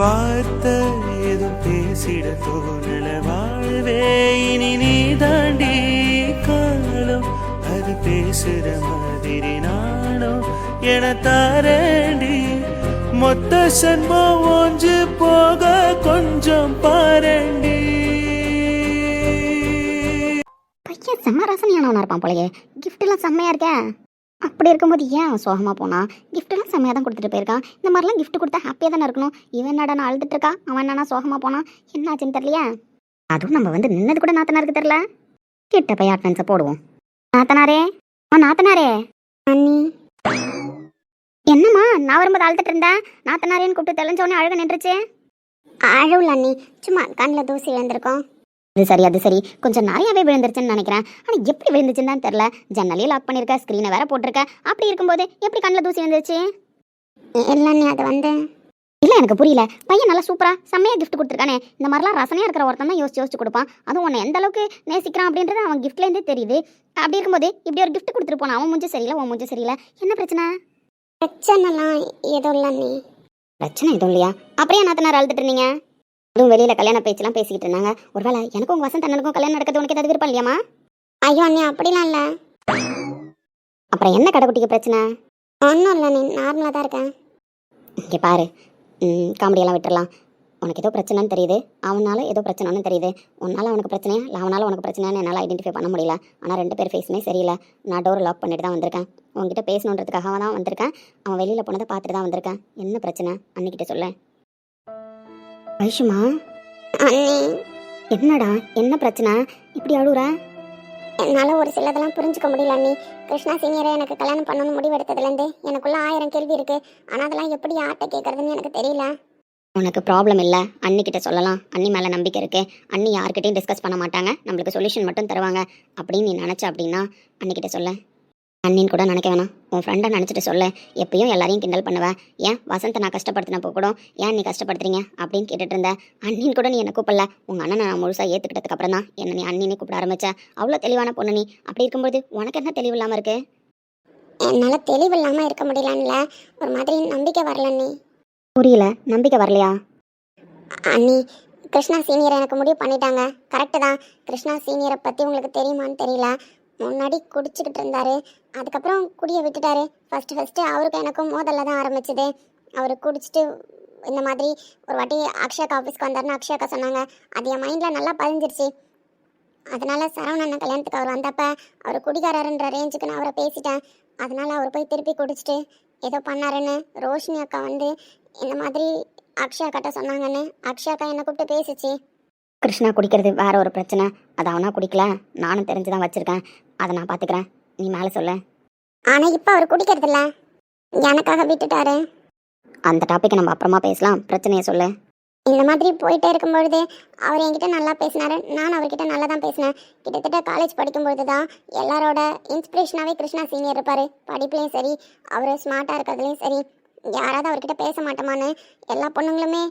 வார்த்தை ஏதும் பேசிட தோணல. வாழ்வே இனி நீ தாண்டி காலம் அது பேசுற மாதிரி நானும் என தாரண்டி. மொத்த சன்மம் ஒன்று போக கொஞ்சம் பாரண்டி. பையன் செம்ம ரசனையானவனா இருப்பான் போலயே. கிஃப்ட்லாம் செம்மையா இருக்கேன் அப்படி இருக்கும்போது ஏன் சோகமாக போனான் கிஃப்ட்லாம் செம்மையாக தான் கொடுத்துட்டு போயிருக்கான் இந்த மாதிரிலாம் கிஃப்ட் கொடுத்தா ஹாப்பியாக தானே இருக்கணும்? இவன் என்னடா நான் அழுதுட்டு இருக்கா? அவன் என்னன்னா சோகமாக போனான் என்னாச்சுன்னு தெரியலையே? அதுவும் நம்ம வந்து நின்னது கூட நாத்தனாருக்கு தெரியல. கிட்ட போய் அட்டன்ஸை போடுவோம். நாத்தனாரே? ஆ நாத்தனாரே? அண்ணி? என்னம்மா நான் வரும்போது அழுதுட்டு இருந்தேன் நாத்தனாரேன்னு கூப்பிட்டு தெளிஞ்சோடனே அழுக நின்றுச்சு. அழவுல அண்ணி. சும்மா கண்ணில் தூசி விழுந்திருக்கோம். அது சரி அது சரி. கொஞ்சம் நிறையாவே விழுந்துருச்சுன்னு நினைக்கிறேன். ஆனால் எப்படி விழுந்துச்சுன்னு தான் தெரில. ஜன்னலையும் லாக் பண்ணியிருக்க ஸ்க்ரீனை வேற போட்டிருக்க. அப்படி இருக்கும்போது எப்படி கண்ணில் தூசி வந்துருச்சு இல்லைண்ணே அது வந்து இல்லை எனக்கு புரியல. பையன் நல்லா சூப்பரா செம்மையா gift கொடுத்துருக்கானே. இந்த மாதிரிலாம் ரசனையா இருக்கிற ஒருத்தன் தான் யோசிச்சு யோசிச்சு கொடுப்பான். அதுவும் உன்னை எந்த அளவுக்கு நேசிக்கிறான் அப்படின்றது அவன் கிஃப்ட்லேருந்தே தெரியுது. அப்படி இருக்கும்போது இப்படி ஒரு gift கொடுத்துட்டு போனான் அவன் மூஞ்சி சரியில்லை உன் மூஞ்சி சரியில்லை. என்ன பிரச்சனை? பிரச்சனைலாம் எதுவும் இல்லை பிரச்சனை எதுவும் இல்லையா? அப்படியே நாத்தனார் அழுதுட்டு இருந்தீங்க. அதுவும் வெளியில கல்யாண பேச்செல்லாம் பேசிக்கிட்டு இருந்தாங்க. ஒருவேளை எனக்கும் உங்க வசந்த் அண்ணனுக்கும் கல்யாணம் நடக்கிறது உனக்கு ஏதாவது விருப்பம் இல்லையாமா ஐயோ அண்ணே அப்படிலாம் இல்லை. அப்புறம் என்ன கடைக்குட்டிக்கு பிரச்சனை? ஒன்றும் இல்லை நீ நார்மலாக தான் இருக்கேன். இங்கே பாரு. காமெடியெல்லாம் விட்டுறலாம். உனக்கு ஏதோ பிரச்சனைன்னு தெரியுது. அவனால ஏதோ பிரச்சனைன்னு தெரியுது. உன்னால அவனுக்கு பிரச்சனையா? இல்லை அவனால உனக்கு பிரச்சனைன்னு என்னால் ஐடென்டிஃபை பண்ண முடியல. ஆனால் ரெண்டு பேர் ஃபேஸுமே சரியில்லை. நான் டோர் லாக் பண்ணிட்டு தான் வந்திருக்கேன். உன்கிட்ட பேசணுன்றதுக்காக தான் வந்திருக்கேன். அவன் வெளியில் போனதை பார்த்துட்டு தான் வந்திருக்கேன். என்ன பிரச்சனை? அன்னிக்கிட்ட சொல்ல. வைஷுமா அண்ணி. என்னடா? என்ன பிரச்சனை? இப்படி அழுகுற என்னால் ஒரு சிலதெல்லாம் புரிஞ்சுக்க முடியல அண்ணி. கிருஷ்ணா சீனியரை எனக்கு கல்யாணம் பண்ணணும்னு முடிவெடுத்ததுலேருந்து எனக்குள்ள ஆயிரம் கேள்வி இருக்கு. ஆனால் அதெல்லாம் எப்படி யார்கிட்ட கேட்கறதுன்னு எனக்கு தெரியல. உனக்கு ப்ராப்ளம் இல்லை. அண்ணிக்கிட்ட சொல்லலாம். அண்ணி மேலே நம்பிக்கை இருக்கு. அண்ணி யார்கிட்டயும் டிஸ்கஸ் பண்ண மாட்டாங்க. நம்மளுக்கு சொல்யூஷன் மட்டும் தருவாங்க. அப்படின்னு நீ நினச்ச அப்படின்னா அண்ணிக்கிட்ட சொல்ல. அண்ணின்னு கூட நினைக்க வேணாம். உன் ஃப்ரெண்டை நினச்சிட்டு சொல்ல. எப்பயும் எல்லாரையும் கிண்டல் பண்ணுவேன் ஏன் வசந்தை நான் கஷ்டப்படுத்தினப்போ கூட ஏன் நீ கஷ்டப்படுத்துறீங்க? அப்படின்னு கேட்டுட்டு இருந்த அண்ணின்னு கூட நீ என்ன கூப்பிடல? உங்கள் அண்ணனை நான் முழுசாக ஏற்றுக்கிட்டதுக்கு அப்புறம் தான் என்ன நீ அண்ணினே கூப்பிட ஆரம்பிச்ச. அவ்வளோ தெளிவான பொண்ணு நீ. அப்படி இருக்கும்போது உனக்கு என்ன தெளிவு இல்லாமல் இருக்கு? என்னால் தெளிவு இல்லாமல் இருக்க முடியலன்ல ஒரு மாதிரி நம்பிக்கை வரல நீ புரியல. நம்பிக்கை வரலையா? அண்ணி கிருஷ்ணா சீனியரை எனக்கு முடிவு பண்ணிட்டாங்க. கரெக்டு தான். கிருஷ்ணா சீனியரை பற்றி உங்களுக்கு தெரியுமான்னு தெரியல. முன்னாடி குடிச்சுக்கிட்டு இருந்தாரு. அதுக்கப்புறம் குடியை விட்டுட்டாரு. ஃபஸ்ட்டு ஃபஸ்ட்டு அவருக்கும் எனக்கும் மோதல்ல தான் ஆரம்பிச்சது. அவர் குடிச்சிட்டு இந்த மாதிரி ஒரு வாட்டி அக்ஷயாக்கா ஆஃபீஸ்க்கு வந்தாருன்னு அக்ஷயாக்கா சொன்னாங்க. அது என் மைண்டில் நல்லா பதிஞ்சிருச்சு. அதனால சரவணன் கல்யாணத்துக்கு அவர் வந்தப்ப அவர் குடிகாரருன்ற ரேஞ்சுக்கு நான் அவரை பேசிட்டேன். அதனால அவர் போய் திருப்பி குடிச்சிட்டு ஏதோ பண்ணாருன்னு ரோஷினி அக்கா வந்து இந்த மாதிரி அக்ஷயா அக்காட்ட சொன்னாங்கன்னு அக்ஷயா அக்கா என்னை கூப்பிட்டு பேசிச்சு. கிருஷ்ணா குடிக்கிறது வேற ஒரு பிரச்சனை. அது அவனா குடிக்கல. நானும் தெரிஞ்சு தான் வச்சிருக்கேன். அதை நான் பார்த்துக்கிறேன் நீ மேலே சொல்ல. ஆனால் இப்போ அவர் குடிக்கிறது இல்ல. எனக்காக விட்டுட்டாரு. அந்த டாப்பிக்கை நம்ம அப்புறமா பேசலாம். பிரச்சனையை சொல்லு. இந்த மாதிரி போயிட்டே இருக்கும்பொழுது அவர் என்கிட்ட நல்லா பேசினாரு. நான் அவர்கிட்ட நல்லா தான் பேசினேன். கிட்டத்தட்ட காலேஜ் படிக்கும்பொழுது தான் எல்லாரோட இன்ஸ்பிரேஷனாகவே கிருஷ்ணா சீனியர் இருப்பார். படிப்புலையும் சரி அவர் ஸ்மார்ட்டாக இருக்கிறதுலையும் சரி யாராவது அவர்கிட்ட பேச மாட்டோமான்னு எல்லா பொண்ணுங்களுமே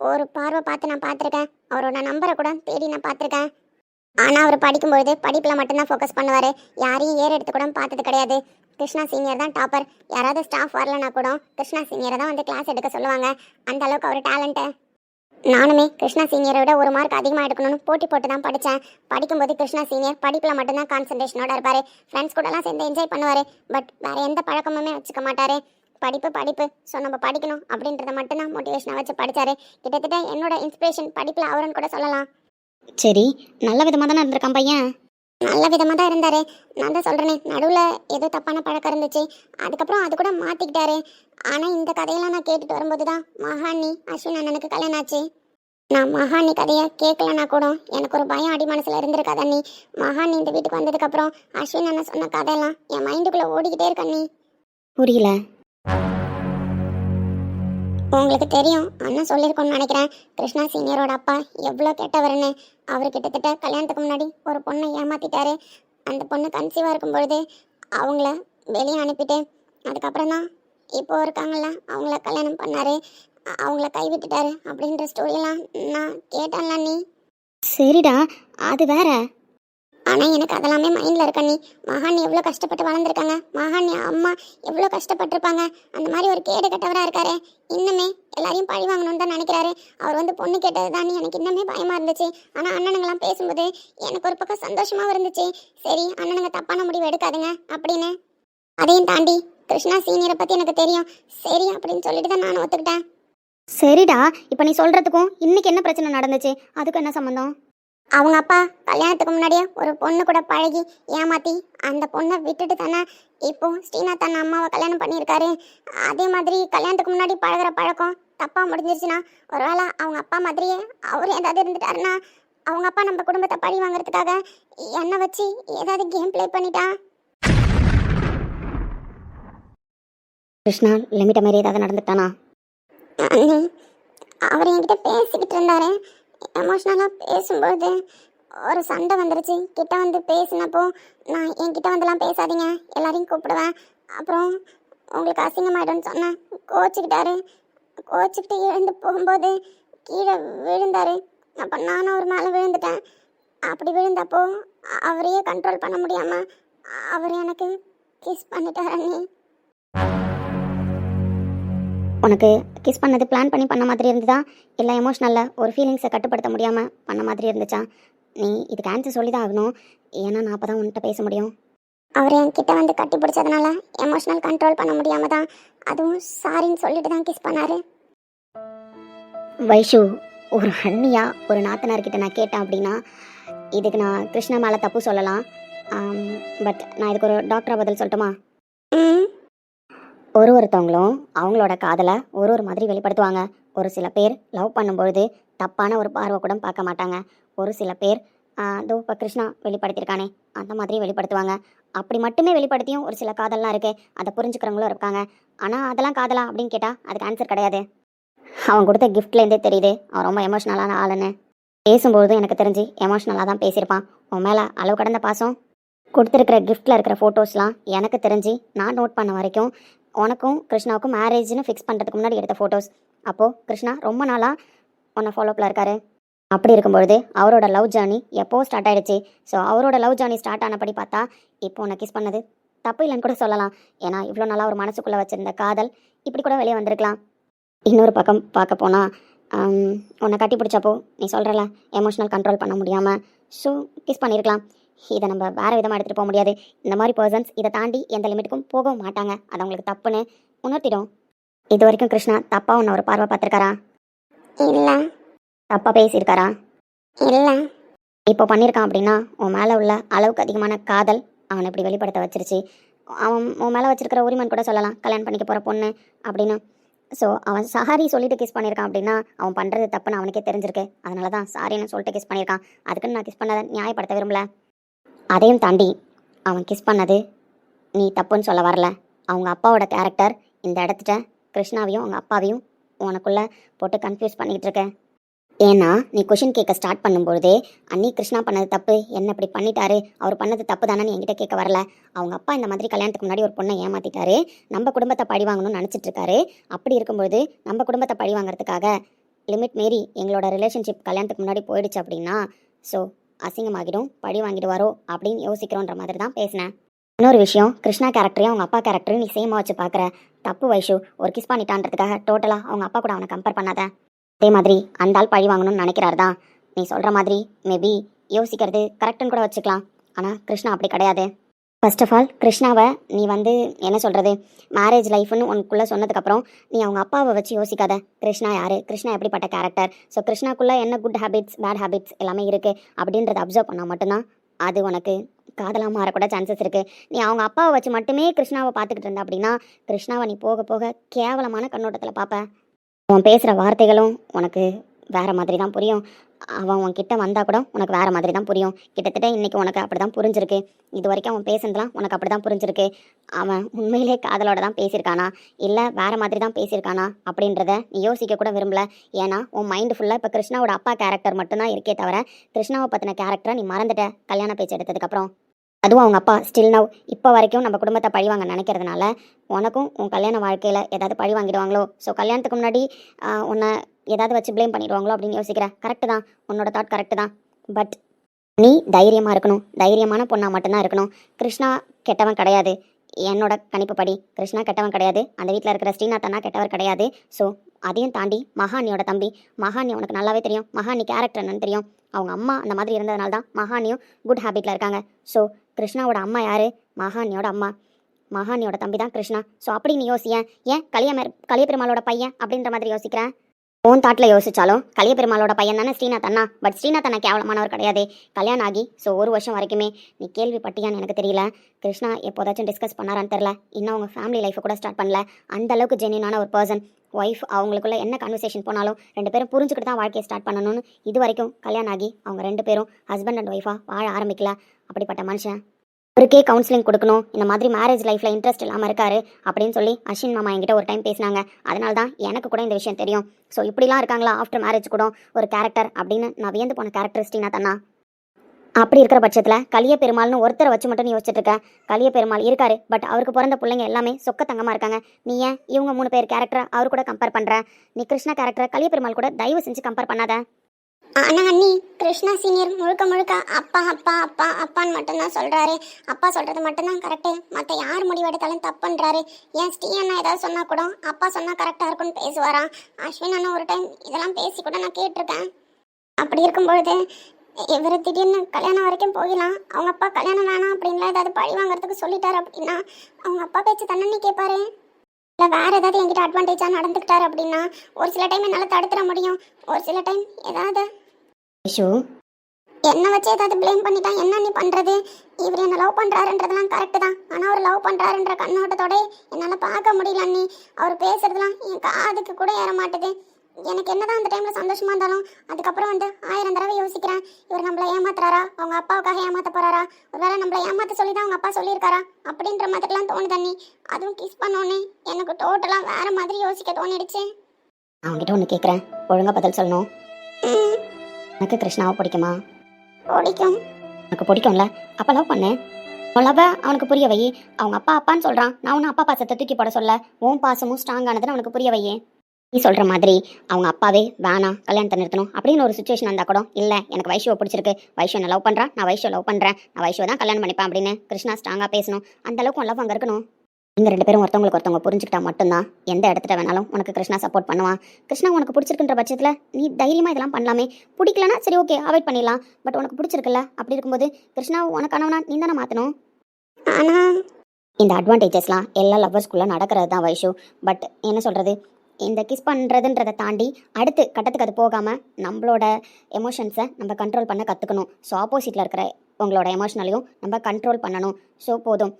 ஒரு பார்வை பார்த்து நான் பார்த்துருக்கேன். அவரோட நம்பரை கூட தேடி நான் பார்த்துருக்கேன். ஆனால் அவர் படிக்கும்பொழுது படிப்பில் மட்டும்தான் ஃபோக்கஸ் பண்ணுவார். யாரையும் ஏற எடுத்து கூட பார்த்தது கிடையாது. கிருஷ்ணா சீனியர் தான் டாப்பர் யாராவது ஸ்டாஃப் வரலனா கூட கிருஷ்ணா சீனியரை தான் வந்து கிளாஸ் எடுக்க சொல்லுவாங்க. அந்த அளவுக்கு அவர் டேலண்ட்டு நானுமே கிருஷ்ணா சீனியரை விட ஒரு மார்க் அதிகமாக எடுக்கணும்னு போட்டி போட்டு தான் படித்தேன் படிக்கும்போது கிருஷ்ணா சீனியர் படிப்பில் மட்டும்தான் கான்சன்ட்ரேஷனோட இருப்பார். ஃப்ரெண்ட்ஸ் கூடலாம் சேர்ந்து என்ஜாய் பண்ணுவார். பட் வேறு எந்த பழக்கமுமே வச்சுக்க மாட்டார். படிப்பு படிப்பு. ஸோ நம்ம படிக்கணும் அப்படின்றத மட்டும்தான் மோட்டிவேஷனாக வச்சு படித்தாரு கிட்டத்தட்ட என்னோட இன்ஸ்பிரேஷன் படிப்பில் அவருன்னு கூட சொல்லலாம். சரி நல்ல விதமாக தானே இருந்திருக்கான் பையன்? நல்ல விதமாக தான் இருந்தார். நான் தான் சொல்கிறேனே நடுவில் ஏதோ தப்பான பழக்கம் இருந்துச்சு. அதுக்கப்புறம் அது கூட மாற்றிக்கிட்டாரு ஆனால் இந்த கதையெல்லாம் நான் கேட்டுட்டு வரும்போது தான் மகாணி அஸ்வின் அண்ணனுக்கு கல்யாணம் ஆச்சு. நான் மகாணி கதையை கேட்கலனா கூட எனக்கு ஒரு பயம் அடி மனசில் இருந்திருக்காது அண்ணி. மகாணி இந்த வீட்டுக்கு வந்ததுக்கப்புறம் அஸ்வின் அண்ணன் சொன்ன கதையெல்லாம் என் மைண்டுக்குள்ளே ஓடிக்கிட்டே இருக்கு அண்ணி. புரியல. உங்களுக்கு தெரியும் அண்ணன் சொல்லியிருக்கோன்னு நினைக்கிறேன். கிருஷ்ணா சீனியரோட அப்பா எவ்வளோ கெட்டவர்னு. அவர் கிட்டத்தட்ட கல்யாணத்துக்கு முன்னாடி ஒரு பொண்ணை ஏமாத்திட்டாரு. அந்த பொண்ணு கன்சீவாக இருக்கும் பொழுது அவங்கள வெளியே அனுப்பிட்டு அதுக்கப்புறம் தான் இப்போ இருக்காங்கள அவங்கள கல்யாணம் பண்ணாரு. அவங்கள கைவிட்டுட்டாரு அப்படின்ற ஸ்டோரியெல்லாம் நான் கேட்டேன்ல நீ சரிடா அது வேற. ஆனால் எனக்கு அதெல்லாமே மைண்டில் இருக்க நீ? மகான் எவ்வளோ கஷ்டப்பட்டு வளர்ந்துருக்காங்க? மகான் அம்மா எவ்வளோ கஷ்டப்பட்டிருப்பாங்க? அந்த மாதிரி ஒரு கேடு கட்டவராக இருக்காரு. இன்னுமே எல்லாரையும் பழி வாங்கணும்னு தான் நினைக்கிறாரு. அவர் வந்து பொண்ணு கேட்டது தான் எனக்கு இன்னுமே பயமாக இருந்துச்சு. ஆனால் அண்ணனுங்களாம் பேசும்போது எனக்கு ஒரு பக்கம் சந்தோஷமாகவும் இருந்துச்சு. சரி அண்ணனுங்க தப்பான முடிவு எடுக்காதுங்க அப்படின்னு. அதையும் தாண்டி கிருஷ்ணா சீனியரை பற்றி எனக்கு தெரியும். சரி அப்படின்னு சொல்லிட்டு தான் நான் ஒத்துக்கிட்டேன். சரிடா இப்போ நீ சொல்கிறதுக்கும் இன்னைக்கு என்ன பிரச்சனை நடந்துச்சு? அதுக்கு என்ன சம்மந்தம் அவங்க அப்பா கல்யாணத்துக்கு முன்னாடியே ஒரு பொண்ணு கூட பழகி ஏமாத்தி அந்த பொண்ணை விட்டுட்டு தானே இப்போ ஸ்ரீநாத் தன் அம்மாவை கல்யாணம் பண்ணியிருக்காரு. அதே மாதிரி கல்யாணத்துக்கு முன்னாடி பழகுற பழக்கம் தப்பா முடிஞ்சிருச்சுன்னா ஒருவேளை அவங்க அப்பா மாதிரியே அவர் ஏதாவது இருந்துட்டாருன்னா அவங்க அப்பா நம்ம குடும்பத்தை பழி வாங்குறதுக்காக என்னை வச்சு ஏதாவது கேம் ப்ளே பண்ணிட்டா? கிருஷ்ணா லிமிட்டை மாரி ஏதாவது நடந்துட்டானா? அவர் என்கிட்ட பேசிக்கிட்டு இருந்தாரு. எமோஷ்னலாக பேசும்போது ஒரு சண்டை வந்துருச்சு. கிட்ட வந்து பேசினப்போ நான் என்கிட்ட வந்துலாம் பேசாதீங்க. எல்லாரையும் கூப்பிடுவேன். அப்புறம் உங்களுக்கு அசிங்கமாயிடும்னு சொன்னேன். கோச்சிக்கிட்டாரு. கோச்சிக்கிட்டு எழுந்து போகும்போது கீழே விழுந்தார். அப்போ நானும் அவர் மேலே விழுந்துட்டேன். அப்படி விழுந்தப்போ அவரையே கண்ட்ரோல் பண்ண முடியாமல் அவர் எனக்கு கிஸ் பண்ணிட்டார் அண்ணி. உனக்கு கிஸ் பண்ணது பிளான் பண்ணி பண்ண மாதிரி இருந்ததா? இல்லை எமோஷ்னலில் ஒரு ஃபீலிங்ஸை கட்டுப்படுத்த முடியாமல் பண்ண மாதிரி இருந்துச்சா? நீ இதுக்கு ஆன்சர் சொல்லி தான் ஆகணும். ஏன்னா நான் அப்போ தான் உன்கிட்ட பேச முடியும். அவர் என்கிட்ட வந்து கட்டி பிடிச்சதுனால எமோஷனல் கண்ட்ரோல் பண்ண முடியாம தான் அதுவும் சாரின்னு சொல்லிட்டு தான் கிஸ் பண்ணாரு. வைஷு ஒரு அண்ணியா ஒரு நாத்தனார்கிட்ட நான் கேட்டேன் அப்படின்னா இதுக்கு நான் கிருஷ்ணா மேலே தப்பு சொல்லலாம். பட் நான் இதுக்கு ஒரு டாக்டரா பதில் சொல்லட்டுமா? ம். ஒரு ஒருத்தவங்களும் அவங்களோட காதலை ஒரு ஒரு மாதிரி வெளிப்படுத்துவாங்க. ஒரு சில பேர் லவ் பண்ணும்பொழுது தப்பான ஒரு பார்வை கூட பார்க்க மாட்டாங்க. ஒரு சில பேர் அதோ இப்போ கிருஷ்ணா வெளிப்படுத்தியிருக்கானே. அந்த மாதிரி வெளிப்படுத்துவாங்க. அப்படி மட்டுமே வெளிப்படுத்தியும் ஒரு சில காதல்லாம் இருக்குது அதை புரிஞ்சுக்கிறவங்களும் இருக்காங்க. ஆனால் அதெல்லாம் காதலா? அப்படின்னு கேட்டால் அதுக்கு ஆன்சர் கிடையாது. அவன் கொடுத்த கிஃப்ட்லேருந்தே தெரியுது. அவன் ரொம்ப எமோஷ்னலான ஆளுன்னு. பேசும்பொழுது எனக்கு தெரிஞ்சு எமோஷ்னலாக தான் பேசியிருப்பான். உன் மேலே அளவு கடந்த பாசம். கொடுத்துருக்கிற கிஃப்ட்டில் இருக்கிற ஃபோட்டோஸ்லாம் எனக்கு தெரிஞ்சு நான் நோட் பண்ண வரைக்கும் உனக்கும் கிருஷ்ணாவுக்கும் மேரேஜ்னு ஃபிக்ஸ் பண்ணுறதுக்கு முன்னாடி எடுத்த ஃபோட்டோஸ் அப்போது கிருஷ்ணா ரொம்ப நாளாக உன்னை ஃபாலோப்பில் இருக்காரு. அப்படி இருக்கும்பொழுது அவரோட லவ் ஜேர்னி எப்போ ஸ்டார்ட் ஆகிடுச்சு ஸோ அவரோட லவ் ஜேர்னி ஸ்டார்ட் ஆனபடி பார்த்தா இப்போ உன்னை கிஸ் பண்ணது தப்பு இல்லைன்னு கூட சொல்லலாம். ஏன்னா இவ்வளோ நாளாக ஒரு மனசுக்குள்ளே வச்சிருந்த காதல் இப்படி கூட வெளியே வந்திருக்கலாம். இன்னொரு பக்கம் பார்க்க போனால் உன்னை கட்டி பிடிச்சப்போ நீ சொல்கிறல எமோஷனல் கண்ட்ரோல் பண்ண முடியாமல் ஸோ கிஸ் பண்ணியிருக்கலாம் இதை நம்ம வேறு விதமாக எடுத்துகிட்டு போக முடியாது. இந்த மாதிரி பர்சன்ஸ் இதை தாண்டி எந்த லிமிட்டுக்கும் போகவும் மாட்டாங்க. அது அவங்களுக்கு தப்புன்னு உணர்த்திடும். இது வரைக்கும் கிருஷ்ணா தப்பாக உன்னை ஒரு பார்வை பார்த்துருக்காரா? இல்ல. தப்பாக பேசியிருக்காரா? இல்ல. இப்போ பண்ணியிருக்கான் அப்படின்னா உன் மேலே உள்ள அளவுக்கு அதிகமான காதல் அவனை இப்படி வெளிப்படுத்த வச்சிருச்சு. அவன் உன் மேலே வச்சிருக்கிற உரிமன் கூட சொல்லலாம். கல்யாணம் பண்ணிக்க போகிற பொண்ணு அப்படின்னு. ஸோ அவன் சாரி சொல்லிட்டு கிஸ் பண்ணியிருக்கான் அப்படின்னா அவன் பண்ணுறது தப்புன்னு அவனுக்கே தெரிஞ்சிருக்கு. அதனால தான் சாரின்னு சொல்லிட்டு கிஸ் பண்ணியிருக்கான். அதுக்குன்னு நான் கிஸ் பண்ணதை நியாயப்படுத்த விரும்பல. அதையும் தாண்டி அவன் கிஸ் பண்ணது நீ தப்புன்னு சொல்ல வரல. அவங்க அப்பாவோட கேரக்டர் இந்த இடத்துல கிருஷ்ணாவையும் அவங்க அப்பாவையும் உனக்குள்ளே போட்டு கன்ஃபியூஸ் பண்ணிக்கிட்டு இருக்க. ஏன்னா நீ கொஷின் கேட்க ஸ்டார்ட் பண்ணும்பொழுதே அண்ணி கிருஷ்ணா பண்ணது தப்பு என்ன இப்படி பண்ணிட்டாரு அவர் பண்ணது தப்பு தானே நீ என்கிட்ட கேட்க வரல. அவங்க அப்பா இந்த மாதிரி கல்யாணத்துக்கு முன்னாடி ஒரு பொண்ணை ஏமாத்திட்டாரு நம்ம குடும்பத்தை பழி வாங்கணும்னு நினச்சிட்டு இருக்காரு. அப்படி இருக்கும்பொழுது நம்ம குடும்பத்தை பழி வாங்குறதுக்காக லிமிட் மீறி எங்களோட ரிலேஷன்ஷிப் கல்யாணத்துக்கு முன்னாடி போயிடுச்சு அப்படின்னா ஸோ அசிங்கமாகிடும் பழி வாங்கிடுவாரோ அப்படின்னு யோசிக்கிறோன்ற மாதிரி தான் பேசினேன். இன்னொரு விஷயம் கிருஷ்ணா கேரக்டரையும் அவங்க அப்பா கேரக்டரையும் நீ சேமாக வச்சு பார்க்குற தப்பு வைஷு ஒரு கிஸ் பண்ணிட்டான்றதுக்காக டோட்டலாக அவங்க அப்பா கூட அவனை கம்பேர் பண்ணாத. அதே மாதிரி அந்த ஆள் பழி வாங்கணும்னு நினைக்கிறாரு தான். நீ சொல்கிற மாதிரி மேபி யோசிக்கிறது கரெக்டுன்னு கூட வச்சுக்கலாம். ஆனால் கிருஷ்ணா அப்படி கிடையாது. ஃபர்ஸ்ட் ஆஃப் ஆல் கிருஷ்ணாவை நீ வந்து என்ன சொல்கிறது மேரேஜ் லைஃப்னு உனக்குள்ளே சொன்னதுக்கப்புறம் நீ அவங்க அப்பாவை வச்சு யோசிக்காத. கிருஷ்ணா யார்? கிருஷ்ணா எப்படிப்பட்ட கேரக்டர் ஸோ கிருஷ்ணாக்குள்ளே என்ன குட் ஹேபிட்ஸ் பேட் ஹேபிட்ஸ் எல்லாமே இருக்குது அப்படின்றத அப்சர்வ் பண்ணால் மட்டும்தான் அது உனக்கு காதலாக மாறக்கூட சான்சஸ் இருக்குது நீ அவங்க அப்பாவை வச்சு மட்டுமே கிருஷ்ணாவை பார்த்துக்கிட்டு இருந்த அப்படின்னா கிருஷ்ணாவை நீ போக போக கேவலமான கண்ணோட்டத்தில் பார்ப்ப. அவன் பேசுகிற வார்த்தைகளும் உனக்கு வேற மாதிரி தான் புரியும். அவன் உன்கிட்ட வந்தால் கூட உனக்கு வேற மாதிரி தான் புரியும். கிட்டத்தட்ட இன்னைக்கு உனக்கு அப்படி தான் புரிஞ்சிருக்கு. இது வரைக்கும் அவன் பேசுனதுலாம் உனக்கு அப்படி தான் புரிஞ்சிருக்கு. அவன் உண்மையிலே காதலோட தான் பேசியிருக்கானா? இல்லை வேற மாதிரி தான் பேசியிருக்கானா? அப்படின்றத நீ யோசிக்க கூட விரும்பல. ஏன்னா உன் மைண்டு ஃபுல்லாக இப்போ கிருஷ்ணாவோட அப்பா கேரக்டர் மட்டும்தான் இருக்கே தவிர கிருஷ்ணாவை பற்றின கேரக்டரை நீ மறந்துட்ட. கல்யாண பேச்சு எடுத்ததுக்கப்புறம் அதுவும் அவங்க அப்பா ஸ்டில் நவ் இப்போ வரைக்கும் நம்ம குடும்பத்தை பழி வாங்க நினைக்கிறதுனால உனக்கும் உன் கல்யாண வாழ்க்கையில் ஏதாவது பழி வாங்கிடுவாங்களோ? ஸோ கல்யாணத்துக்கு முன்னாடி உன்னை ஏதாவது வச்சு ப்ளேம் பண்ணிடுவாங்களோ அப்படின்னு யோசிக்கிறேன் கரெக்டு தான். உன்னோட தாட் கரெக்டு தான். பட் நீ தைரியமாக இருக்கணும். தைரியமான பொண்ணாக மட்டும்தான் இருக்கணும். கிருஷ்ணா கெட்டவன் கிடையாது. என்னோட கணிப்புப்படி கிருஷ்ணா கெட்டவன் கிடையாது. அந்த வீட்டில் இருக்கிற ஸ்ரீநாத் அண்ணா கெட்டவர் கிடையாது. ஸோ அதையும் தாண்டி மகானியோட தம்பி. மகானி உனக்கு நல்லாவே தெரியும். மகானி கேரக்டர் என்னன்னு தெரியும். அவங்க அம்மா அந்த மாதிரி இருந்ததுனால தான் மகானியும் குட் ஹேபிட்டில் இருக்காங்க. ஸோ கிருஷ்ணாவோட அம்மா யாரு? மகானியோட அம்மா. மகானியோட தம்பி தான் கிருஷ்ணா. ஸோ அப்படி நீ யோசியேன் ஏன் கலிய கலியபெருமாளோட பையன் அப்படின்ற மாதிரி யோசிக்கிறேன் உன் தாட்டில் யோசிச்சாலும் கலியபெருமாளோட பையன் தானே ஸ்ரீநாத் அண்ணா. பட் ஸ்ரீநாத் அண்ணா கேவலமானவர் கிடையாது. கல்யாணம் ஆகி ஸோ ஒரு வருஷம் வரைக்குமே நீ கேள்விப்பட்டியான்னு எனக்கு தெரியல. கிருஷ்ணா எப்போதாச்சும் டிஸ்கஸ் பண்ணாரான்னு தெரில இன்னும் அவங்க ஃபேமிலி லைஃப்பை கூட ஸ்டார்ட் பண்ணல. அந்த அளவுக்கு ஜென்யூனான ஒரு பர்சன் ஒய்ஃப் அவங்களுக்குள்ள என்ன கன்வர்சேஷன் போனாலும் ரெண்டு பேரும் புரிஞ்சுக்கிட்டு தான் வாழ்க்கையை ஸ்டார்ட் பண்ணணும்னு இது வரைக்கும் கல்யாணம் ஆகி அவங்க ரெண்டு பேரும் ஹஸ்பண்ட் அண்ட் ஒய்ஃபாக வாழ ஆரம்பிக்கல. அப்படிப்பட்ட மனுஷன் அவருக்கே கவுன்சிலிங் கொடுக்கணும். இந்த மாதிரி மேரேஜ் லைஃப்பில் இன்ட்ரெஸ்ட் இல்லாமல் இருக்காரு அப்படின்னு சொல்லி அஸ்வின் மாமா என்கிட்ட ஒரு டைம் பேசினாங்க. அதனால தான் எனக்கு கூட இந்த விஷயம் தெரியும். ஸோ இப்படிலாம் இருக்காங்களா? ஆஃப்டர் மேரேஜ் கூட ஒரு கேரக்டர் அப்படின்னு நான் வியந்து போன கேரக்டரிஸ்டினா தன்னா? அப்படி இருக்கிற பட்சத்தில் கலிய பெருமாள்னு ஒருத்தரை வச்சு மட்டும் நீ யோசிச்சுட்டு இருக்க. கலிய பெருமாள் இருக்காரு பட் அவருக்கு பிறந்த பிள்ளைங்க எல்லாமே சொக்க தங்கமாக இருக்காங்க. நீ ஏன் இவங்க மூணு பேர் கேரக்டரை அவர் கூட கம்பேர் பண்ணுற நீ கிருஷ்ணா கேரக்டரை கலிய பெருமாள் கூட தயவு செஞ்சு கம்பேர் பண்ணாத. ஆனா அண்ணி? கிருஷ்ணா சீனியர் முழுக்க முழுக்க அப்பா அப்பா அப்பா அப்பான்னு மட்டும்தான் சொல்றாரு. அப்பா சொல்றது மட்டும்தான் கரெக்டு மற்ற யார் முடிவெடுத்தாலும் தப்புன்றாரு ஏன் ஸ்ரீ அண்ணா ஏதாவது சொன்னா கூட அப்பா சொன்னா கரெக்டா இருக்கும்னு பேசுவாராம் அஸ்வின் அண்ணா ஒரு டைம் இதெல்லாம் பேசி கூட நான் கேட்டிருக்கேன். அப்படி இருக்கும்பொழுது இவர் திடீர்னு கல்யாணம் வரைக்கும் போகலாம். அவங்க அப்பா கல்யாணம் வேணாம் அப்படின்லாம் ஏதாவது பழி வாங்குறதுக்கு சொல்லிட்டாரு அப்படின்னா அவங்க அப்பா பேச்சு தண்ணி கேட்பாரு இல்லை வேற ஏதாவது என்கிட்ட அட்வான்டேஜாக நடந்துக்கிட்டாரு அப்படின்னா ஒரு சில டைம் என்னால் தடுத்துட முடியும். ஒரு சில டைம் ஏதாவது ஐஷு. என்ன வச்சு ஏதாவது ப்ளேம் பண்ணிட்டா என்ன நீ பண்றது? இவர் என்ன லவ் பண்றாருன்றதெல்லாம் கரெக்ட் தான். ஆனா அவர் லவ் பண்றாருன்ற கண்ணோட்டத்தோட என்னால பார்க்க முடியல அண்ணி. அவர் பேசுறதுலாம் என் காதுக்கு கூட ஏற மாட்டுது. எனக்கு என்னதான் அந்த டைம்ல சந்தோஷமா இருந்தாலும் அதுக்கப்புறம் வந்து ஆயிரம் தடவை யோசிக்கிறேன். இவர் நம்மள ஏமாத்துறாரா? அவங்க அப்பாவுக்காக ஏமாத்த போறாரா? ஒருவேளை நம்மள ஏமாத்த சொல்லி தான் அவங்க அப்பா சொல்லியிருக்காரா? அப்படின்ற மாதிரிலாம் தோணுது அண்ணி. அதுவும் கிஸ் பண்ணோன்னே எனக்கு டோட்டலா வேற மாதிரி யோசிக்க தோணிடுச்சு. நான் உங்ககிட்ட ஒன்று கேட்குறேன் ஒழுங்காக பதில் சொல்லணும். எனக்கு கிருஷ்ணாவை பிடிக்குமா? பிடிக்கும். உனக்கு பிடிக்கும்ல? அப்போ லவ் பண்ணு. உன் லவ் அவனுக்கு புரிய வை அவங்க அப்பா அப்பான்னு சொல்கிறான் நான் ஒன்றும் அப்பா பாசத்தை தூக்கி போட சொல்ல. உன் பாசமும் ஸ்ட்ராங்கானதுன்னு அவனுக்கு புரிய வையே நீ சொல்கிற மாதிரி அவங்க அப்பாவே வேணாம் கல்யாணத்தை நிறுத்தணும் அப்படின்னு ஒரு சுச்சுவேஷன் வந்தால் கூட இல்லை எனக்கு வைஷுவை பிடிச்சிருக்கு. வைஷு என்ன லவ் பண்ணுறா நான் வைஷுவை லவ் பண்ணுறேன் நான் வைஷுவை தான் கல்யாணம் பண்ணிப்பேன் அப்படின்னு கிருஷ்ணா ஸ்ட்ராங்காக பேசணும். அந்த அளவுக்கு லவ் அங்கே இருக்கணும். இந்த ரெண்டு பேரும் ஒருத்தவங்களுக்கு ஒருத்தவங்க புரிஞ்சுக்கிட்டா மட்டும்தான் எந்த இடத்துல வேணாலும் உனக்கு கிருஷ்ணா சப்போர்ட் பண்ணுவான். கிருஷ்ணா உனக்கு பிடிச்சிருக்குன்ற பட்சத்தில் நீ தைரியமாக இதெல்லாம் பண்ணலாமே. பிடிக்கலனா சரி ஓகே அவாய்ட் பண்ணிடலாம். பட் உனக்கு பிடிச்சிருக்குல்ல? அப்படி இருக்கும்போது கிருஷ்ணா உனக்கானவனா நீ தானே மாற்றணும் ஆனா இந்த அட்வான்டேஜஸ்லாம் எல்லா லவ்வர்ஸ்குள்ளே நடக்கிறது தான் வைஷு பட் என்ன சொல்கிறது இந்த கிஸ் பண்ணுறதுன்றதை தாண்டி அடுத்து கட்டத்துக்கு அது போகாமல் நம்மளோட எமோஷன்ஸை நம்ம கண்ட்ரோல் பண்ண கற்றுக்கணும் ஸோ ஆப்போசிட்டில் இருக்கிற உங்களோட எமோஷனலையும் நம்ம கண்ட்ரோல் பண்ணணும். ஸோ போதும்.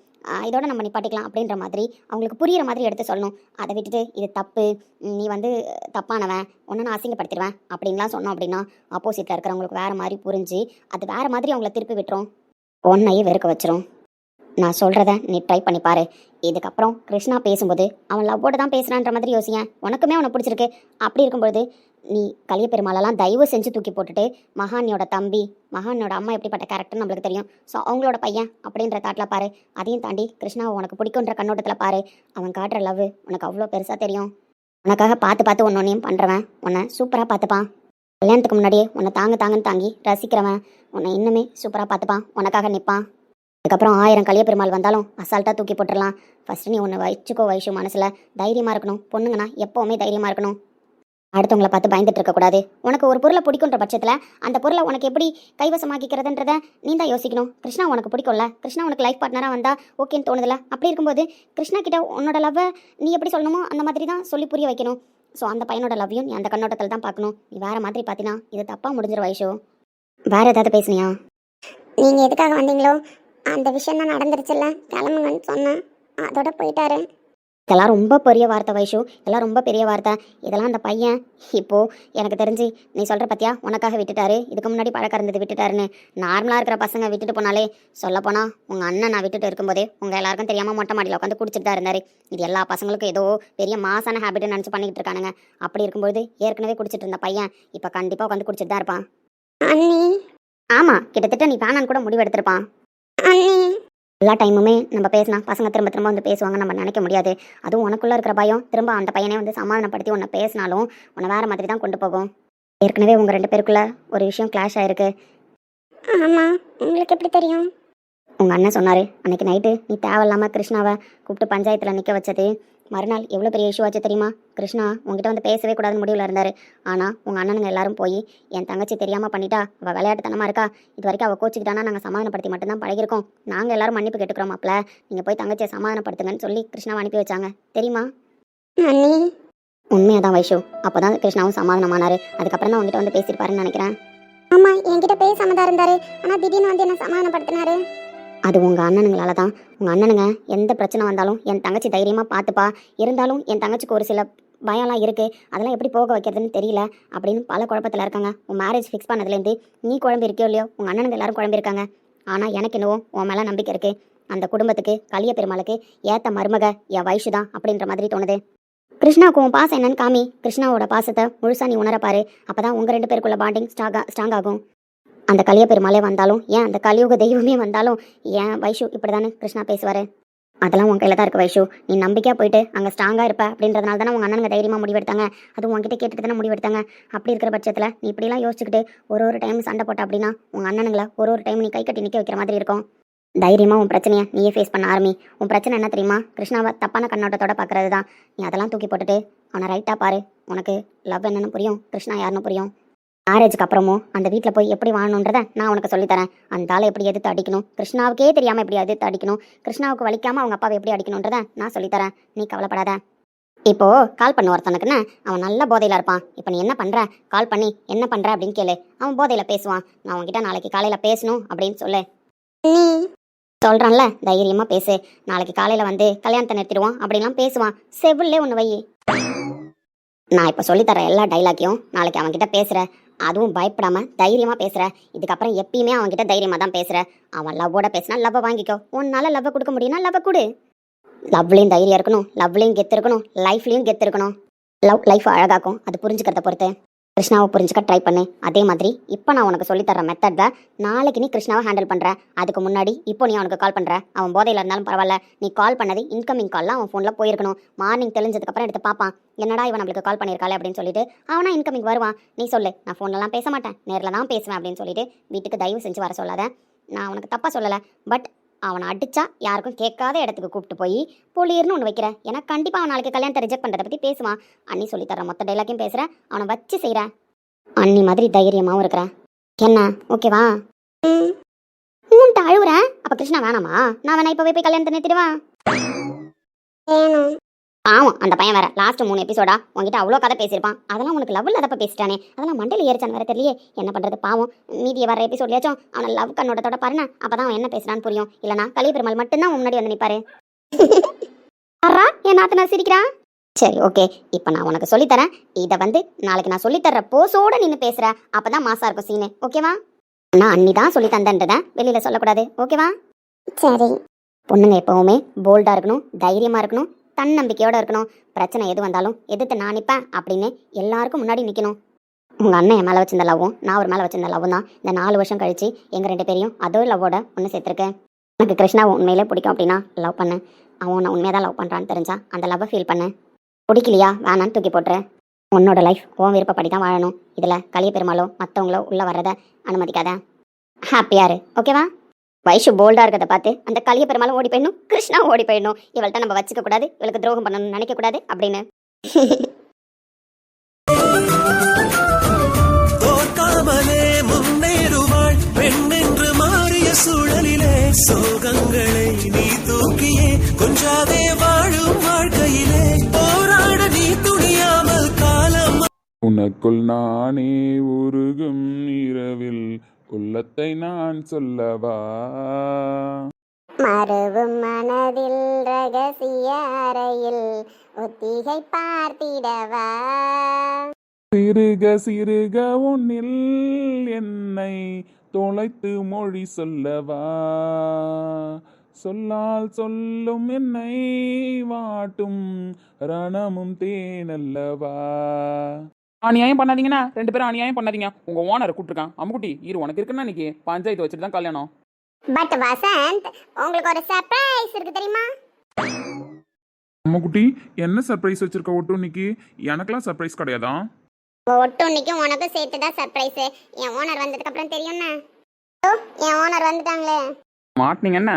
இதோட நம்ம நிப்பாட்டிக்கலாம் அப்படின்ற மாதிரி அவங்களுக்கு புரிகிற மாதிரி எடுத்து சொல்லணும். அதை விட்டுட்டு இது தப்பு நீ வந்து தப்பானவன் ஒன்று நான் அசிங்கப்படுத்திடுவேன் அப்படின்லாம் சொன்னோம் அப்படின்னா ஆப்போசிட்டில் இருக்கிறவங்களுக்கு வேறு மாதிரி புரிஞ்சு அது வேறு மாதிரி அவங்கள திருப்பி விட்டுரும். ஒன்றையே வெறுக்க வச்சிரும். நான் சொல்கிறத நீ ட்ரை பண்ணி பாரு. இதுக்கப்புறம் கிருஷ்ணா பேசும்போது அவன் லவ்வோட தான் பேசுகிறான்ற மாதிரி யோசியன் உனக்குமே அவனை பிடிச்சிருக்கு. அப்படி இருக்கும்பொழுது நீ கலிய பெருமாளெல்லாம் தயவு செஞ்சு தூக்கி போட்டுட்டு மகானியோட தம்பி மகானியோட அம்மா எப்படிப்பட்ட கேரக்டர் நம்மளுக்கு தெரியும். ஸோ அவங்களோட பையன் அப்படின்ற தாட்டில் பாரு. அதையும் தாண்டி கிருஷ்ணாவை உனக்கு பிடிக்குன்ற கண்ணோட்டத்தில் பாரு. அவன் காட்டுற லவ் உனக்கு அவ்வளோ பெருசாக தெரியும். உனக்காக பார்த்து பார்த்து ஒன்னொன்னையும் பண்ணுறவன் உன்னை சூப்பராக பார்த்துப்பான். கல்யாணத்துக்கு முன்னாடியே உன்னை தாங்க தாங்கன்னு தாங்கி ரசிக்கிறவன் உன்னை இன்னுமே சூப்பராக பார்த்துப்பான். உனக்காக நிற்பான் அதுக்கப்புறம் ஆயிரம் கலிய பெருமாள் வந்தாலும் அசால்ட்டாக தூக்கி போட்டுடலாம். ஃபஸ்ட்டு நீ ஒன்று வச்சுக்கோ வைஷு மனசில் தைரியமாக இருக்கணும். பொண்ணுங்கன்னா எப்போவுமே தைரியமாக இருக்கணும். அடுத்தவங்கள பார்த்து பயந்துட்டு இருக்கக்கூடாது உனக்கு ஒரு பொருளை பிடிக்குன்ற பட்சத்தில் அந்த பொருளை உனக்கு எப்படி கைவசமாக்கிக்கிறதுன்றத நீ தான் யோசிக்கணும். கிருஷ்ணா உனக்கு பிடிக்கும்ல. கிருஷ்ணா உனக்கு லைஃப் பார்ட்னராக வந்தா ஓகேன்னு தோணுதுல. அப்படி இருக்கும்போது கிருஷ்ணா கிட்ட உன்னோட லவ்வை நீ எப்படி சொல்லணுமோ அந்த மாதிரி தான் சொல்லி புரிய வைக்கணும். ஸோ அந்த பையனோட லவ்யும் நீ அந்த கண்ணோட்டத்தில் தான் பார்க்கணும். நீ வேற மாதிரி பார்த்தினா இது தப்பாக முடிஞ்சிரு வைஷு வேற ஏதாவது பேசுனியா? நீங்க எதுக்காக வந்தீங்களோ அந்த விஷயம் தான் நடந்துருச்சுல்ல? கிளம்புங்கன்னு சொன்னேன் அதோட போயிட்டாரு. இதெல்லாம் ரொம்ப பெரிய வார்த்தை வைஷு. இதெல்லாம் ரொம்ப பெரிய வார்த்தை. இதெல்லாம் அந்த பையன் இப்போ எனக்கு தெரிஞ்சு நீ சொல்கிற பத்தியா? உனக்காக விட்டுட்டாரு. இதுக்கு முன்னாடி பழக்கம் இருந்தது விட்டுட்டாருன்னு. நார்மலாக இருக்கிற பசங்க விட்டுட்டு போனாலே சொல்லப்போனா உங்கள் அண்ணன் நான் விட்டுட்டு இருக்கும்போதே உங்கள் எல்லாருக்கும் தெரியாமல் மொட்டை மாடியில் உட்காந்து குடிச்சிட்டு தான் இருந்தார். இது எல்லா பசங்களுக்கும் ஏதோ பெரிய மாசான ஹேபிட்னு நினச்சி பண்ணிக்கிட்டு இருக்கானுங்க. அப்படி இருக்கும்போது ஏற்கனவே குடிச்சிட்டு இருந்த பையன் இப்போ கண்டிப்பாக உட்காந்து குடிச்சிட்டு தான் இருப்பான். அண்ணி. ஆமாம் கிட்டத்தட்ட நீ வேணான்னு கூட முடிவெடுத்திருப்பான். அண்ணி எல்லா டைமுமே நம்ம பேசினா பசங்க திரும்ப திரும்ப வந்து பேசுவாங்க நம்ம நினைக்க முடியாது. அதுவும் உனக்குள்ள இருக்கிற பயம். திரும்ப அந்த பையனே வந்து சமாதானப்படுத்தி உன்னை பேசினாலும் உன்னை வேற மாதிரி தான் கொண்டு போகும். ஏற்கனவே உங்க ரெண்டு பேருக்குள்ள ஒரு விஷயம் கிளாஷ் ஆயிருக்கு. ஆமாம் உங்களுக்கு எப்படி தெரியும்? உங்கள் அண்ணன் சொன்னார் அன்னைக்கு நைட்டு நீ தேவையில்லாமல் கிருஷ்ணாவை கூப்பிட்டு பஞ்சாயத்தில் நிற்க வச்சது. மறுநாள் எவ்வளோ பெரிய இஷ்யூ ஆச்சு தெரியுமா? கிருஷ்ணா உங்ககிட்ட வந்து பேசவே கூடாதுன்னு முடிவில் இருந்தார். ஆனால் உங்கள் அண்ணனுங்க எல்லாரும் போய் என் தங்கச்சி தெரியாமல் பண்ணிட்டா அவள் விளையாட்டுத்தனமாக இருக்கா? இது வரைக்கும் அவள் கோச்சிக்கிட்டானா நாங்கள் சமாதானப்படுத்தி மட்டும்தான் பழகிருக்கோம் நாங்கள் எல்லாரும் மன்னிப்பு கேட்டுக்கிறோம் மாப்ள நீங்கள் போய் தங்கச்சியை சமாதானப்படுத்துங்கன்னு சொல்லி கிருஷ்ணாவை அனுப்பி வச்சாங்க. தெரியுமா? அண்ணி. உண்மையாக தான் வைஷு. அப்போ தான் கிருஷ்ணாவும் சமாதானமானார். அதுக்கப்புறம் தான் உங்ககிட்ட வந்து பேசியிருப்பாருன்னு நினைக்கிறேன். ஆமாம் என்கிட்ட பேசாம தான் இருந்தாரு. ஆனால் திடீர்னு வந்து என்ன சமாதானப்படுத்தினாரு? அது உங்கள் அண்ணனுங்களால தான். உங்கள் அண்ணனுங்க எந்த பிரச்சனை வந்தாலும் என் தங்கச்சி தைரியமாக பார்த்துப்பா. இருந்தாலும் என் தங்கச்சிக்கு ஒரு சில பயம்லாம் இருக்குது அதெல்லாம் எப்படி போக வைக்கிறதுன்னு தெரியல அப்படின்னு பல குழப்பத்தில் இருக்காங்க. உன் மேரேஜ் ஃபிக்ஸ் பண்ணதுலேருந்து நீ குழம்பு இருக்கியோ இல்லையோ உங்கள் அண்ணனுங்க எல்லாரும் குழம்பு இருக்காங்க. ஆனால் எனக்கு என்னவோ உன் மேலே நம்பிக்கை இருக்குது அந்த குடும்பத்துக்கு கலிய பெருமாளுக்கு ஏற்ற மருமக என் வயசு தான் அப்படின்ற மாதிரி தோணுது. கிருஷ்ணாவுக்கு உன் பாசம் என்னன்னு காமி. கிருஷ்ணாவோட பாசத்தை முழுசா நீ உணரப்பாரு அப்போ தான் உங்கள் ரெண்டு பேருக்குள்ள பாண்டிங் ஸ்ட்ராங்கா ஸ்ட்ராங் ஆகும். அந்த கலிய பெருமாளே வந்தாலும் ஏன் அந்த கலியுக தெய்வமே வந்தாலும் ஏன் வைஷு இப்படி தானே கிருஷ்ணா பேசுவார்? அதெல்லாம் உன் கையில் தான் இருக்கு வைஷு. நீ நம்பிக்கையாக போயிட்டு அங்கே ஸ்ட்ராங்காக இருப்ப அப்படின்றதுனால தானே உங்கள் அண்ணனுங்க தைரியமாக முடிவெடுத்தாங்க. அது உங்ககிட்ட கேட்டுட்டு தானே முடிவெடுத்தாங்க. அப்படி இருக்கிற பட்சத்தில் நீ இப்படிலாம் யோசிச்சுக்கிட்டு ஒரு ஒரு டைம் சண்டை போட்ட அப்படின்னா உங்கள் அண்ணனுங்களை ஒரு ஒரு டைம் நீ கை கட்டி நிற்க வைக்கிற மாதிரி இருக்கும். தைரியமாக உன் பிரச்சனையை நீயே ஃபேஸ் பண்ண ஆரம்பி. உன் பிரச்சனை என்ன தெரியுமா? கிருஷ்ணாவை தப்பான கண்ணோட்டத்தோட பார்க்கறது தான் நீ அதெல்லாம் தூக்கி போட்டுட்டு அவனை ரைட்டாக பாரு. உனக்கு லவ் என்னன்னு புரியும் கிருஷ்ணா யாருன்னு புரியும். மேரேஜுக்கு அப்புறமும் அந்த வீட்டில் போய் எப்படி வாழணுன்றத நான் உனக்கு சொல்லித்தரேன். அந்த ஆளை எப்படி எதிர்த்து அடிக்கணும்? கிருஷ்ணாவுக்கே தெரியாமல் எப்படி எதிர்த்து அடிக்கணும்? கிருஷ்ணாவுக்கு வலிக்காமல் அவங்க அப்பாவை எப்படி அடிக்கணுன்றத நான் சொல்லித்தரேன். நீ கவலைப்படாத. இப்போ கால் பண்ண ஒருத்தனுக்குன்னு. அவன் நல்ல போதையில் இருப்பான். இப்போ நீ என்ன பண்ணுற கால் பண்ணி என்ன பண்ணுற அப்படின்னு கேளு. அவன் போதையில் பேசுவான். நான் உன்கிட்ட நாளைக்கு காலையில் பேசணும் அப்படின்னு சொல்லு. சொல்கிறான்ல தைரியமாக பேசு. நாளைக்கு காலையில் வந்து கல்யாணத்தை நிறுத்திடுவோம் அப்படின்லாம் பேசுவான். செவிலே ஒன்று வை. நான் இப்போ சொல்லித்தர எல்லா டைலாக்கையும் நாளைக்கு அவன்கிட்ட பேசுகிற அதுவும் பயப்படாம தைரியமாக பேசுகிற இதுக்கப்புறம் எப்பயுமே அவன்கிட்ட தைரியமாக தான் பேசுகிற அவன் லவ்வோட பேசினா லவ்வை வாங்கிக்கோ. உன்னால் லவ்வை கொடுக்க முடியும்னா லவ்வை கொடு. லவ்லையும் தைரியம் இருக்கணும். லவ்லையும் கெத்து இருக்கணும். லைஃப்லையும் கெத்து இருக்கணும். லவ் லைஃப் அழகாக்கும். அது புரிஞ்சுக்கிறத பொறுத்து. கிருஷ்ணாவை புரிஞ்சுக்க ட்ரை பண்ணு. அதே மாதிரி இப்போ நான் உனக்கு சொல்லித்தர மெத்தடில் நாளைக்கு நீ கிருஷ்ணாவை ஹேண்டில் பண்ணுற அதுக்கு முன்னாடி இப்போ நீ அவனுக்கு கால் பண்ணுற அவன் போதையில் இருந்தாலும் பரவாயில்ல. நீ கால் பண்ணது இன்கமிங் கால்லாம் அவன் ஃபோனில் போயிருக்கணும். மார்னிங் தெளிஞ்சதுக்கப்புறம் எடுத்து பார்ப்பான். என்னடா இவன் நம்மளுக்கு கால் பண்ணியிருக்காளே அப்படின்னு சொல்லிட்டு அவனா இன்கமிங் வருவான். நீ சொல்லு நான் ஃபோன்லலாம் பேச மாட்டேன். நேரில் தான் பேசுவேன் அப்படின்னு சொல்லிட்டு வீட்டுக்கு தயவு செஞ்சு வர சொல்லாத. நான் உனக்கு தப்பாக சொல்லலை. பட் அவனை அடிச்சா யாருக்கும் கேட்காத இடத்துக்கு கூப்பிட்டு போய் புளிர்னு ஒன்று வைக்கிறேன் ஏன்னா கண்டிப்பாக அவன் நாளைக்கு கல்யாணத்தை ரிஜெக்ட் பண்ணுறதை பற்றி பேசுவான். அண்ணி சொல்லித்தர மொத்த டைலாக்கையும் பேசுகிறேன் அவனை வச்சு செய்கிறேன் அண்ணி மாதிரி தைரியமாகவும் இருக்கிறேன் என்ன? ஓகேவா ம். மூன்ட்டு அழுவுறேன்? அப்போ கிருஷ்ணா வேணாமா? நான் வேணா இப்போவே போய் கல்யாணத்தை நிறுத்திடுவேன். ஆமாம் அந்த பையன் வேற. லாஸ்ட் மூணு எபிசோடா உங்ககிட்ட அவ்வளோ கதை பேசியிருப்பான். அதெல்லாம் உனக்கு லவ் இல்லாதப்ப பேசிட்டானே. அதெல்லாம் மண்டல ஏறிச்சான் வேற தெரியலையே. என்ன பண்ணுறது பாவம். மீதியை வர எபிசோட்லயாச்சும் அவனை லவ் கண்ணோட்டத்தோட பாருங்க அப்பதான் அவன் என்ன பேசுறான்னு புரியும். இல்லனா கலி பெருமாள் மட்டும்தான் முன்னாடி வந்து நிப்பாரு. அறா என் நாத்தனா சிரிக்கிறான் சரி ஓகே இப்போ நான் உனக்கு சொல்லித்தரேன். இதை வந்து நாளைக்கு நான் சொல்லித்தர்ற போஸோட நின்று பேசுற. அப்பதான் மாசா இருக்கும் சீனு ஓகேவா நான் அண்ணி தான் சொல்லி தந்தன்றதை வெளியில சொல்லக்கூடாது. ஓகேவா சரி. பொண்ணுங்க எப்பவுமே போல்டா இருக்கணும் தைரியமா இருக்கணும். தன்னம்பிக்கையோடு இருக்கணும். பிரச்சனை எது வந்தாலும் எதிர்த்து நான் நிற்பேன் அப்படின்னு எல்லாருக்கும் முன்னாடி நிற்கணும் உங்கள் அண்ணன் என் மேலே வச்சிருந்த லவ்வும் நான் ஒரு மேலே வச்சிருந்த லவ்வும் தான் இந்த நாலு வருஷம் கழிச்சு எங்கள் ரெண்டு பேரையும் அதோ லவ்வோட ஒன்று சேர்த்துருக்கேன் எனக்கு கிருஷ்ணாவை உண்மையிலே பிடிக்கும் அப்படின்னா லவ் பண்ணு. அவன் உன்னை உண்மையாக தான் லவ் பண்ணுறான்னு தெரிஞ்சா அந்த லவ்வை ஃபீல் பண்ணு. பிடிக்கலையா? வேணான்னு தூக்கி போட்டுரு. உன்னோட லைஃப் உன் விருப்பப்படி தான் வாழணும். இதில் கலிய பெருமாளோ மற்றவங்களோ உள்ளே வர்றதை அனுமதிக்காத. ஹாப்பியாக இரு ஓகேவா வைஷு போல்டா இருக்கிறத பார்த்து அந்த கலிய பெருமாளும் ஓடி போயிடணும் கிருஷ்ணா ஓடி போயிடணும். இவள்கிட்ட நம்ம வச்சுக்க கூடாது இவளுக்கு துரோகம் பண்ணணும்னு நினைக்க கூடாது அப்படின்னு. சூழலிலே சோகங்களை நீ தூக்கியே கொஞ்சாதே வாழும் வாழ்க்கையிலே. போராட நீ துணியாமல் காலம் உனக்குள் நானே உருகும் இரவில் உள்ளத்தை நான் சொல்லவா? மறுவும் மனதில் ரகசிய அறையில் ஒத்திகை பார்த்திடவா? சிறுக சிறுக உன்னில் என்னை தொலைத்து மொழி சொல்லவா? சொல்லால் சொல்லும் என்னை வாட்டும் ரணமும் தேனல்லவா அநியாயம் பண்ணாதீங்கண்ணா. ரெண்டு பேரும் அநியாயம் பண்ணாதீங்க. உங்க ஓனரை கூப்பிட்டுருக்கான். அம்முக்குட்டி இரு உனக்கு இருக்குன்னா இன்னைக்கு பஞ்சாயத்து வச்சுட்டு தான் கல்யாணம். பட் வசந்த் உங்களுக்கு ஒரு சர்ப்ரைஸ் இருக்கு தெரியுமா? அம்முக்குட்டி என்ன சர்ப்ரைஸ் வச்சிருக்க ஒட்டு இன்னைக்கு? எனக்கெல்லாம் சர்ப்ரைஸ் கிடையாதா? ஒட்டுன்னைக்கும் உனக்கும் சேர்த்து தான் சர்ப்ரைஸ் என் ஓனர் வந்ததுக்கு அப்புறம் தெரியும்னா ஓ என் ஓனர் வந்துட்டாங்களே. மாட்டினீங்க என்ன?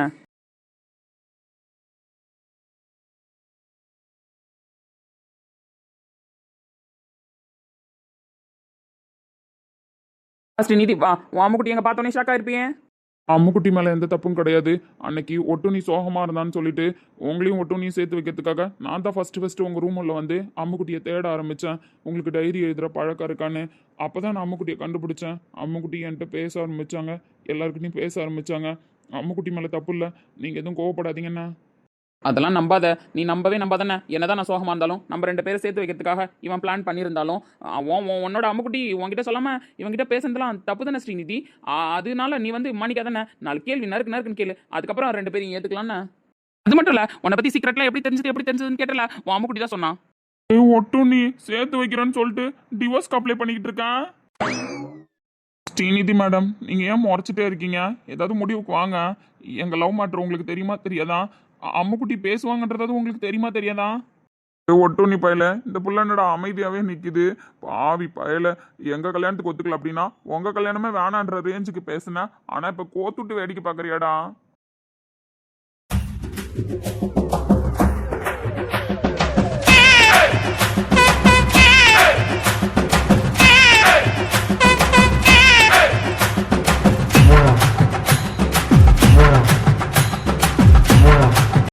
ஸ்ரீநிதி வா உன் அம்முக்குட்டி எங்க பார்த்தோன்னே ஷாக்கா இருப்பீங்க அம்முக்குட்டி மேலே எந்த தப்பும் கிடையாது. அன்னைக்கு ஒட்டு நீ சோகமாக இருந்தான்னு சொல்லிட்டு உங்களையும் ஒட்டு நீ சேர்த்து வைக்கிறதுக்காக நான் தான் ஃபஸ்ட்டு ஃபஸ்ட்டு உங்கள் ரூமில் வந்து அம்முக்குட்டியை தேட ஆரம்பித்தேன் உங்களுக்கு டைரி எழுதுகிற பழக்கம் இருக்கான்னு. அப்போ தான் நான் அம்முக்குட்டியை கண்டுபிடிச்சேன். அம்முக்குட்டி என்கிட்ட பேச ஆரம்பித்தாங்க எல்லாருக்கிட்டையும் பேச ஆரம்பித்தாங்க அம்முக்குட்டி மேலே தப்பு இல்லை. நீங்கள் எதுவும் கோவப்படாதீங்கண்ணா. அதெல்லாம் நம்பாத. நீ நம்பவே நம்பாதானே என்னதான் நான் சோகமாக இருந்தாலும் நம்ம ரெண்டு பேரும் சேர்த்து வைக்கிறதுக்காக இவன் பிளான் பண்ணியிருந்தாலும் உன் உன் உன்னோட அம்முக்குட்டி உன்கிட்ட சொல்லாமல் இவன்கிட்ட பேசுனதுலாம் தப்பு தானே ஸ்ரீநிதி அதனால நீ வந்து மன்னிக்காதானே நாலு கேள்வி நறுக்கு நறுக்குன்னு கேளு. அதுக்கப்புறம் ரெண்டு பேரும் ஏத்துக்கலாம்னு அது மட்டும் இல்லை உன்னை பற்றி சீக்கிரட்லாம் எப்படி தெரிஞ்சது எப்படி தெரிஞ்சதுன்னு கேட்டல. உன் அம்முக்குட்டி தான் சொன்னான். ஒட்டும் நீ சேர்த்து வைக்கிறேன்னு சொல்லிட்டு டிவோர்ஸ்க்கு அப்ளை பண்ணிக்கிட்டு இருக்கேன். ஸ்ரீநிதி மேடம் நீங்கள் ஏன் முறைச்சிட்டே இருக்கீங்க? ஏதாவது முடிவுக்கு வாங்க. எங்கள் லவ் மேட்ரு உங்களுக்கு தெரியுமா தெரியாதான் அம்முக்குட்டி பேசுவாங்கன்றது உங்களுக்கு தெரியுமா தெரியாதா? ஒட்டுண்ணி பயல. இந்த புள்ள என்னடா அமைதியாகவே நிற்குது பாவி பயல. எங்கள் கல்யாணத்துக்கு ஒத்துக்கல அப்படின்னா உங்கள் கல்யாணமே வேணான்ற ரேஞ்சுக்கு பேசுனேன் ஆனால் இப்போ கோத்துட்டு வேடிக்கை பார்க்குறியாடா